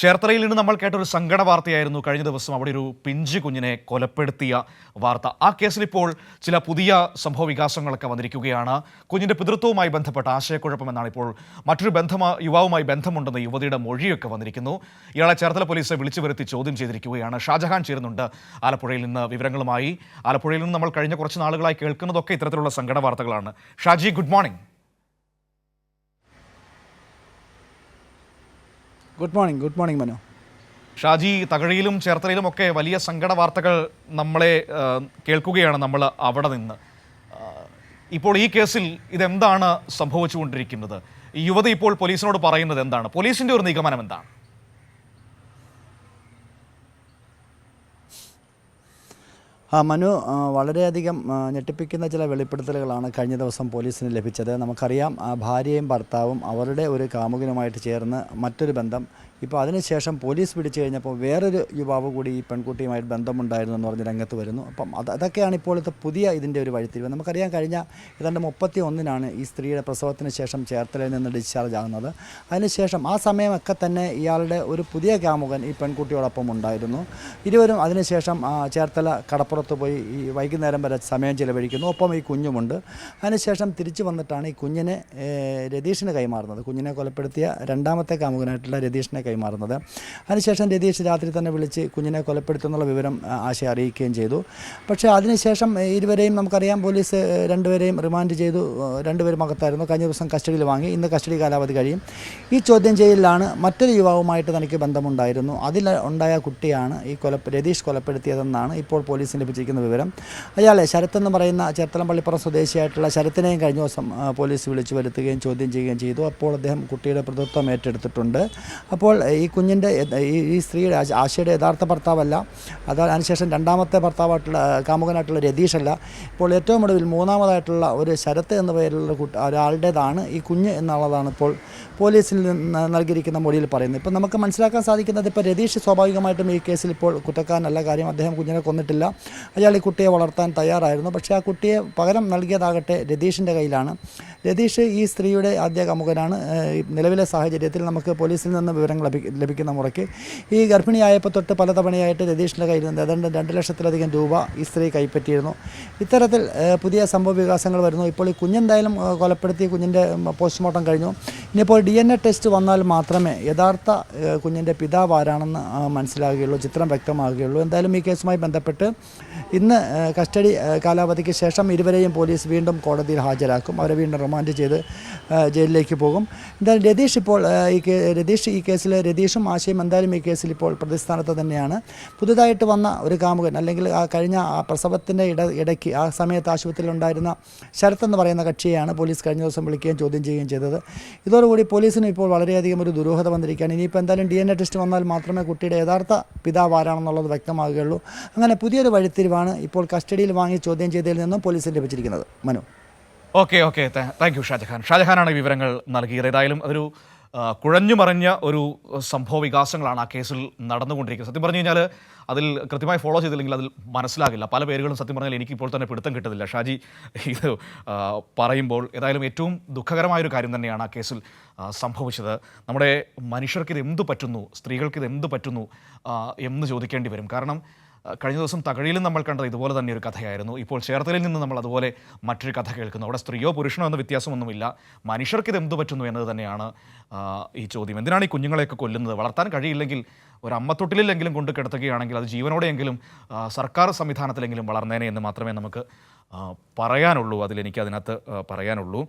ചേർത്തലയിൽ നിന്ന് നമ്മൾ കേട്ട ഒരു സങ്കട വാർത്തയായിരുന്നു. കഴിഞ്ഞ ദിവസം അവിടെ ഒരു പിഞ്ച് കുഞ്ഞിനെ കൊലപ്പെടുത്തിയ വാർത്ത. ആ കേസിൽ ഇപ്പോൾ ചില പുതിയ സംഭവ വികാസങ്ങളൊക്കെ വന്നിരിക്കുകയാണ്. കുഞ്ഞിന്റെ പിതൃത്വവുമായി ബന്ധപ്പെട്ട ആശയക്കുഴപ്പമെന്നാണ് ഇപ്പോൾ മറ്റൊരു ബന്ധമാ യുവാവുമായി ബന്ധമുണ്ടെന്ന് യുവതിയുടെ മൊഴിയൊക്കെ വന്നിരിക്കുന്നു. ഇയാളെ ചേർത്തല പോലീസ് വിളിച്ചു വരുത്തി ചോദ്യം ചെയ്തിരിക്കുകയാണ്. ഷാജഹാൻ ചേരുന്നുണ്ട് ആലപ്പുഴയിൽ നിന്ന് വിവരങ്ങളുമായി. ആലപ്പുഴയിൽ നിന്ന് നമ്മൾ കഴിഞ്ഞ കുറച്ച് നാളുകളായി കേൾക്കുന്നതൊക്കെ ഇത്തരത്തിലുള്ള സങ്കട വാർത്തകളാണ്. Shaji good morning good morning good morning Manu. Shaji തകഴിയിലും ചേർത്തലയിലും ഒക്കെ വലിയ സങ്കട വാർത്തകൾ നമ്മളെ കേൾക്കുകയാണ് നമ്മൾ അവിടെ നിന്ന്. ഇപ്പോൾ ഈ കേസിൽ ഇതെന്താണ് സംഭവിച്ചുകൊണ്ടിരിക്കുന്നത്? യുവതി ഇപ്പോൾ പോലീസിനോട് പറയുന്നത് എന്താണ്? പോലീസിന്റെ ഒരു നിഗമനം എന്താണ്? ആ മനു വളരെയധികം ഞെട്ടിപ്പിക്കുന്ന ചില വെളിപ്പെടുത്തലുകളാണ് കഴിഞ്ഞ ദിവസം പോലീസിന് ലഭിച്ചത്. നമുക്കറിയാം ഭാര്യയും ഭർത്താവും അവരുടെ ഒരു കാമുകനുമായിട്ട് ചേർന്ന് മറ്റൊരു ബന്ധം. ഇപ്പോൾ അതിനുശേഷം പോലീസ് പിടിച്ചു കഴിഞ്ഞപ്പോൾ വേറൊരു യുവാവ് കൂടി ഈ പെൺകുട്ടിയുമായിട്ട് ബന്ധമുണ്ടായിരുന്നു എന്ന് പറഞ്ഞ് രംഗത്ത് വരുന്നു. അപ്പം അത് അതൊക്കെയാണ് ഇപ്പോഴത്തെ പുതിയ ഇതിന്റെ ഒരു വഴിത്തിരിവ്. നമുക്കറിയാം കഴിഞ്ഞ ഏതാണ്ട് മുപ്പത്തി ഒന്നിനാണ് ഈ സ്ത്രീയുടെ പ്രസവത്തിന് ശേഷം ചേർത്തലയിൽ നിന്ന് ഡിസ്ചാർജ് ആകുന്നത്. അതിനുശേഷം ആ സമയമൊക്കെ തന്നെ ഇയാളുടെ ഒരു പുതിയ കാമുകൻ ഈ പെൺകുട്ടിയോടൊപ്പം ഉണ്ടായിരുന്നു. ഇരുവരും അതിനുശേഷം ചേർത്തല ചേർത്തല കടപ്പുറത്ത് പോയി ഈ വൈകുന്നേരം വരെ സമയം ചിലവഴിക്കുന്നു. ഒപ്പം ഈ കുഞ്ഞുമുണ്ട്. അതിനുശേഷം തിരിച്ചു വന്നിട്ടാണ് ഈ കുഞ്ഞിനെ രതീഷിന് കൈമാറുന്നത്. കുഞ്ഞിനെ കൊലപ്പെടുത്തിയ രണ്ടാമത്തെ കാമുകനായിട്ടുള്ള രതീഷിനെ കൈമാറുന്നത്. അതിനുശേഷം രതീഷ് രാത്രി തന്നെ വിളിച്ച് കുഞ്ഞിനെ കൊലപ്പെടുത്തുന്നുള്ള വിവരം ആശയ അറിയിക്കുകയും ചെയ്തു. പക്ഷേ അതിനുശേഷം ഇരുവരെയും നമുക്കറിയാം പോലീസ് രണ്ടുപേരെയും റിമാൻഡ് ചെയ്തു. രണ്ടുപേരും അകത്തായിരുന്നു. കഴിഞ്ഞ ദിവസം കസ്റ്റഡിയിൽ വാങ്ങി. ഇന്ന് കസ്റ്റഡി കാലാവധി കഴിയും. ഈ ചോദ്യം ചെയ്യലിലാണ് മറ്റൊരു യുവാവുമായിട്ട് തനിക്ക് ബന്ധമുണ്ടായിരുന്നു. അതിൽ ഉണ്ടായ കുട്ടിയാണ് ഈ കൊല രതീഷ് കൊലപ്പെടുത്തിയതെന്നാണ് ഇപ്പോൾ പോലീസിന് ലഭിച്ചിരിക്കുന്ന വിവരം. അയാളെ ശരത്ത് എന്ന് പറയുന്ന ചേർത്തലം പള്ളിപ്പുറം സ്വദേശിയായിട്ടുള്ള ശരത്തിനെയും കഴിഞ്ഞ ദിവസം പോലീസ് വിളിച്ചു വരുത്തുകയും ചോദ്യം ചെയ്യുകയും ചെയ്തു. അപ്പോൾ അദ്ദേഹം കുട്ടിയുടെ പ്രതിത്വം ഏറ്റെടുത്തിട്ടുണ്ട്. അപ്പോൾ ഈ കുഞ്ഞിന്റെ ഈ സ്ത്രീയുടെ ആശ- ആശയുടെ യഥാർത്ഥ ഭർത്താവല്ല. അത് അതിനുശേഷം രണ്ടാമത്തെ ഭർത്താവായിട്ടുള്ള കാമുകനായിട്ടുള്ള രതീഷല്ല. ഇപ്പോൾ ഏറ്റവും ഒടുവിൽ മൂന്നാമതായിട്ടുള്ള ഒരു ശരത്ത് എന്ന പേരിലുള്ള ഒരാളുടേതാണ് ഈ കുഞ്ഞ് എന്നുള്ളതാണ് ഇപ്പോൾ പോലീസിൽ നിന്ന് നൽകിയിരിക്കുന്ന മൊഴിയിൽ പറയുന്നത്. ഇപ്പോൾ നമുക്ക് മനസ്സിലാക്കാൻ സാധിക്കുന്നത് ഇപ്പോൾ രതീഷ് സ്വാഭാവികമായിട്ടും ഈ കേസിൽ ഇപ്പോൾ കുറ്റക്കാരനല്ല. കാര്യം അദ്ദേഹം കുഞ്ഞിനെ കൊന്നിട്ടില്ല. അയാൾ ഈ കുട്ടിയെ വളർത്താൻ തയ്യാറായിരുന്നു. പക്ഷേ ആ കുട്ടിയെ പകരം നൽകിയതാകട്ടെ രതീഷിന്റെ കയ്യിലാണ്. രതീഷ് ഈ സ്ത്രീയുടെ ആദ്യ കമുകനാണ്. നിലവിലെ സാഹചര്യത്തിൽ നമുക്ക് പോലീസിൽ നിന്ന് വിവരങ്ങൾ ലഭിക്കുന്ന മുറയ്ക്ക്. ഈ ഗർഭിണിയായപ്പോൾ തൊട്ട് പലതവണയായിട്ട് രതീഷിന്റെ കയ്യിൽ നിന്ന് ഏതാണ്ട് രണ്ട് ലക്ഷത്തിലധികം രൂപ ഈ സ്ത്രീ കൈപ്പറ്റിയിരുന്നു. ഇത്തരത്തിൽ പുതിയ സംഭവ വികാസങ്ങൾ വരുന്നു. ഇപ്പോൾ ഈ കുഞ്ഞെന്തായാലും കൊലപ്പെടുത്തി കുഞ്ഞിന്റെ പോസ്റ്റ്മോർട്ടം കഴിഞ്ഞു. ഇനിയിപ്പോൾ ഡി എൻ എ ടെസ്റ്റ് വന്നാൽ മാത്രമേ യഥാർത്ഥ കുഞ്ഞിന്റെ പിതാവ് ആരാണെന്ന് മനസ്സിലാകുകയുള്ളൂ ചിത്രം വ്യക്തമാകുകയുള്ളൂ. എന്തായാലും ഈ കേസുമായി ബന്ധപ്പെട്ട് ഇന്ന് കസ്റ്റഡി കാലാവധിക്ക് ശേഷം ഇരുവരെയും പോലീസ് വീണ്ടും കോടതിയിൽ ഹാജരാക്കും. അവരെ വീണ്ടും റിമാൻഡ് ചെയ്ത് ഏഹ് ജയിലിലേക്ക് പോകും. എന്തായാലും രതീഷ് ഇപ്പോൾ ഈ രതീഷ് ഈ കേസിൽ രതീഷും ആശയം എന്തായാലും ഈ കേസിൽ ഇപ്പോൾ പ്രതിസ്ഥാനത്ത് തന്നെയാണ്. പുതുതായിട്ട് വന്ന ഒരു കാമുകൻ അല്ലെങ്കിൽ ആ കഴിഞ്ഞ ആ പ്രസവത്തിന്റെ ഇട ഇടയ്ക്ക് ആ സമയത്ത് ആശുപത്രിയിൽ ഉണ്ടായിരുന്ന ശരത് എന്ന് പറയുന്ന കക്ഷിയെയാണ് പോലീസ് കഴിഞ്ഞ ദിവസം വിളിക്കുകയും ചോദ്യം ചെയ്യുകയും ചെയ്തത്. ഇതോടുകൂടി പോലീസിന് ഇപ്പോൾ വളരെയധികം ഒരു ദുരൂഹത വന്നിരിക്കുകയാണ്. ഇനിയിപ്പോൾ എന്തായാലും ഡി എൻ എ ടെസ്റ്റ് വന്നാൽ മാത്രമേ കുട്ടിയുടെ യഥാർത്ഥ പിതാവ് ആരാണെന്നുള്ളത് വ്യക്തമാകുകയുള്ളൂ. അങ്ങനെ പുതിയൊരു വഴിത്തിരിവാണ് ഇപ്പോൾ കസ്റ്റഡിയിൽ വാങ്ങി ചോദ്യം ചെയ്തതിൽ നിന്നും പോലീസിന് ലഭിച്ചിരിക്കുന്നത്. Manu. Okay okay. Thank you Shajahan. ഷാജഹാനാണ് വിവരങ്ങൾ നൽകിയത്. ഏതായാലും അതൊരു കുഴഞ്ഞു മറിഞ്ഞ ഒരു സംഭവ വികാസങ്ങളാണ് ആ കേസിൽ നടന്നുകൊണ്ടിരിക്കുന്നത്. സത്യം പറഞ്ഞു കഴിഞ്ഞാൽ അതിൽ കൃത്യമായി ഫോളോ ചെയ്തില്ലെങ്കിൽ അതിൽ മനസ്സിലാകില്ല. പല പേരുകളും സത്യം പറഞ്ഞാൽ എനിക്ക് ഇപ്പോൾ തന്നെ പിടുത്തം കിട്ടുന്നില്ല. ഷാജി ഇത് പറയുമ്പോൾ ഏതായാലും ഏറ്റവും ദുഃഖകരമായൊരു കാര്യം തന്നെയാണ് ആ കേസിൽ സംഭവിച്ചത്. നമ്മുടെ മനുഷ്യർക്ക് ഇത് എന്ത് പറ്റുന്നു? സ്ത്രീകൾക്ക് ഇത് എന്ത് പറ്റുന്നു? എന്ന് ചോദിക്കേണ്ടി വരും. കാരണം കഴിഞ്ഞ ദിവസം തകഴിയിലും നമ്മൾ കണ്ടത് ഇതുപോലെ തന്നെ ഒരു കഥയായിരുന്നു. ഇപ്പോൾ ചേർത്തലയിൽ നിന്ന് നമ്മൾ അതുപോലെ മറ്റൊരു കഥ കേൾക്കുന്നു. അവിടെ സ്ത്രീയോ പുരുഷനോ എന്ന വ്യത്യാസമൊന്നുമില്ല. മനുഷ്യർക്ക് ഇത് എന്തു പറ്റുന്നു എന്നത് തന്നെയാണ് ഈ ചോദ്യം. എന്തിനാണ് ഈ കുഞ്ഞുങ്ങളെയൊക്കെ കൊല്ലുന്നത്? വളർത്താൻ കഴിയില്ലെങ്കിൽ ഒരു അമ്മത്തൊട്ടിലെങ്കിലും കൊണ്ട് കിടത്തുകയാണെങ്കിൽ അത് ജീവനോടെയെങ്കിലും സർക്കാർ സംവിധാനത്തിലെങ്കിലും വളർന്നേനെ എന്ന് മാത്രമേ നമുക്ക് പറയാനുള്ളൂ. അതിലെനിക്ക് അതിനകത്ത് പറയാനുള്ളൂ.